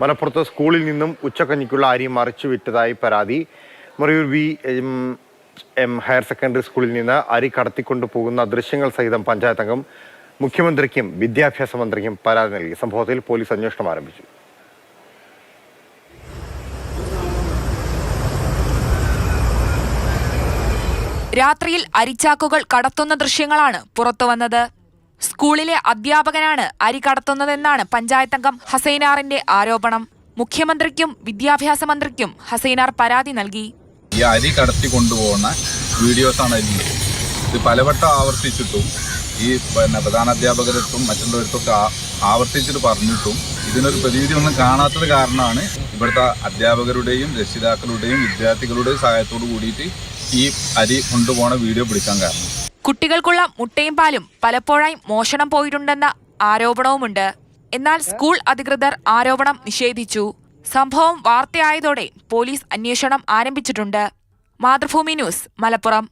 മലപ്പുറത്ത് സ്കൂളിൽ നിന്നും ഉച്ചക്കഞ്ഞിക്കുള്ള അരി മറിച്ചു വിറ്റതായി പരാതി. Marayur V M higher secondary സ്കൂളിൽ നിന്ന് അരി കടത്തിക്കൊണ്ടു പോകുന്ന ദൃശ്യങ്ങൾ സഹിതം പഞ്ചായത്ത് അംഗം മുഖ്യമന്ത്രിക്കും വിദ്യാഭ്യാസ മന്ത്രിക്കും പരാതി നൽകി. സംഭവത്തിൽ പോലീസ് അന്വേഷണം ആരംഭിച്ചു. രാത്രിയിൽ അരിച്ചാക്കുകൾ കടത്തുന്ന ദൃശ്യങ്ങളാണ് പുറത്തുവന്നത്. സ്കൂളിലെ അധ്യാപകനാണ് അരി കടത്തുന്നതെന്നാണ് പഞ്ചായത്തംഗം ഹസൈനാറിന്റെ ആരോപണം. മുഖ്യമന്ത്രിക്കും വിദ്യാഭ്യാസ മന്ത്രിക്കും ഹസൈനാർ പരാതി നൽകി. ഈ അരി കടത്തി കൊണ്ടുപോകുന്ന വീഡിയോസാണ് ഇത് പലവട്ടം ആവർത്തിച്ചിട്ടും ഈ പിന്നെ പ്രധാന അധ്യാപകരടുത്തും മറ്റുള്ളവരടുത്തൊക്കെ ആവർത്തിച്ചിട്ട് പറഞ്ഞിട്ടും ഇതിനൊരു പ്രതിവിധി ഒന്നും കാണാത്തത് കാരണമാണ് ഇവിടുത്തെ അധ്യാപകരുടെയും രക്ഷിതാക്കളുടെയും വിദ്യാർത്ഥികളുടെയും സഹായത്തോട് കൂടിയിട്ട് ഈ അരി കൊണ്ടുപോകുന്ന വീഡിയോ പിടിക്കാൻ കാരണം. കുട്ടികൾക്കുള്ള മുട്ടയും പാലും പലപ്പോഴായി മോഷണം പോയിട്ടുണ്ടെന്ന ആരോപണവുമുണ്ട്. എന്നാൽ സ്കൂൾ അധികൃതർ ആരോപണം നിഷേധിച്ചു. സംഭവം വാർത്തയായതോടെ പോലീസ് അന്വേഷണം ആരംഭിച്ചിട്ടുണ്ട്. മാതൃഭൂമി ന്യൂസ് മലപ്പുറം.